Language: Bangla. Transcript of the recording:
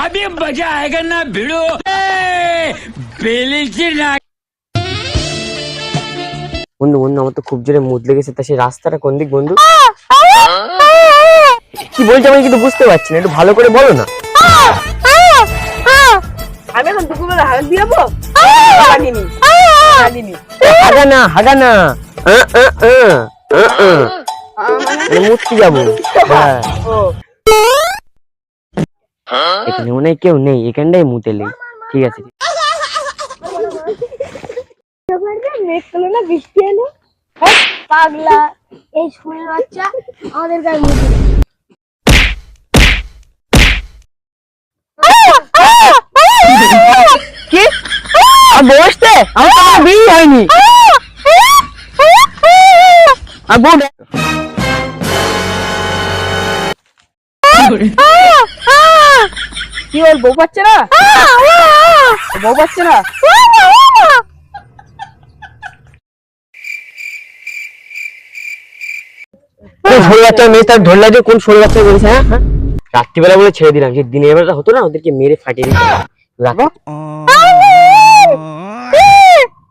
अभी मजा आएगा ना भिड़ो बेली ना বন্ধু বন্ধু আমার তো খুব জোরে মুদ লেগেছে তা সেই রাস্তাটা কোন দিক বন্ধু কি বলছো আমি কিন্তু বুঝতে পারছি না একটু ভালো করে বলো না আমি এখন দুপুরবেলা হাল দিয়াবো হাগিনি হাগিনি হাগা না হাগা না আহ, আহ, আহ, আহ, আহ। মানে মুততে যাবো হ্যাঁ ও এখানে মনে কেউ নেই এখানটাই মুতে লেই। ঠিক আছে। মেঘ কালো না বৃষ্টি এলো পাগলা এই শুনে বাচ্চা আমাদের গায়ে মুখে কি বসতে আমার তো বিয়ে হয়নি কি হল বউ পাচ্ছে না? বউ পাচ্ছে না? কোন ষোলো বাচ্চা মেয়ে তার ধরলা যে কোন ষোলো বাচ্চা বলেছে হ্যাঁ? হ্যাঁ? রাত্রিবেলা বলে ছেড়ে দিলাম যে দিনের বেলাটা হতো না ওদেরকে মেরে ফাটিয়ে দিতাম রাখো